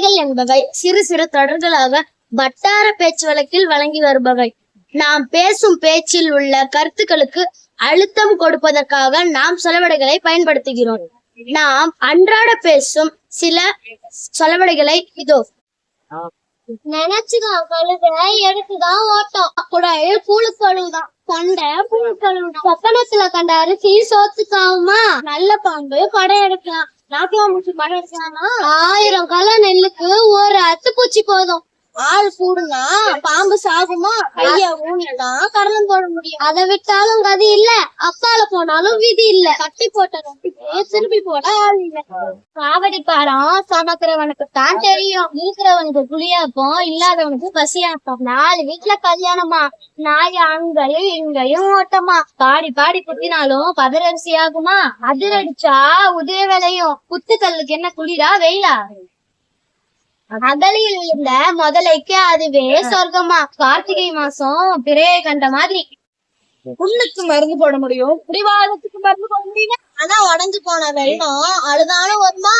கதைகள் என்பவை சிறு சிறு தொடர்களாக வட்டார பேச்சு வழக்கில் வழங்கி வருபவை. நாம் பேசும் பேச்சில் உள்ள கருத்துக்களுக்கு அழுத்தம் கொடுப்பதற்காக நாம் சொலவடைகளை பயன்படுத்துகிறோம். நாம் அன்றாட பேசும் சில சொலவடைகளை இதோ. நினைச்சுதான் கழுத எடுத்துதான் ஓட்டம். குடல் புழு கழுவுதான் கொண்ட புழு கழுவுதான் பப்பனத்துல கண்ட அரிசி சோத்துக்காவுமா நல்ல பாம்பு படம் எடுக்கலாம். ஆயிரம் களை நெல்லுக்கு ஒரு அத்துப்பூச்சி போதும். ஆள் கூடுனா பாம்பு சாகுமா? கைய ஊனிதான் கடலம் போட முடியும். அதை விட்டாலும் கதி இல்ல. அப்பால போனாலும் விதி இல்ல. கட்டி போட்ட ரொட்டிக்கு திருப்பி போட காவடிப்பாரம் காவடி பாடம் சமக்கிறவனுக்கு தான் தெரியும். இருக்கிறவனுக்கு புளியாப்பம் இல்லாதவனுக்கு பசியாப்பம் நாலு வீட்டுல கல்யாணமா. நாய் ஆண்களையும் இங்கேயும் ஓட்டமா. பாடி பாடி குத்தினாலும் பதரரிசி ஆகுமா? அதிரடிச்சா உதய விளையும். குத்துக்கல்லுக்கு என்ன குளிரா வெயிலா? அகலியில் இருந்த முதலைக்கு அதுவே சொர்க்கமா. கார்த்திகை மாசம் பிறையை கண்ட மாதிரி. புண்ணுக்கு மருந்து போட முடியும். பிடிவாதத்துக்கு மருந்து போட முடியல ஆனா உடஞ்சு போன வெள்ளம். அழுதாலும் வருமா?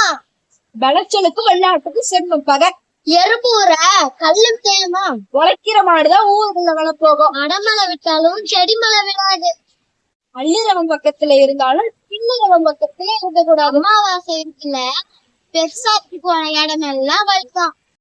விளைச்சலுக்கு வெள்ளாட்டுக்கு சென்னும் பகை எறும்பு ஊற கல்லு தேயுமா? உழைக்கிற மாடுதான் ஊருக்குள்ள வள போகும். அடமலை விட்டாலும் செடி மலை விடாது அள்ளிரவன் பக்கத்துல இருந்தாலும் இன்னும் பக்கத்துல இருக்க கூடாது அமாவாசை இருக்குல்ல பெருசாக்கி போன இடம் எல்லாம் வலிக்கும்.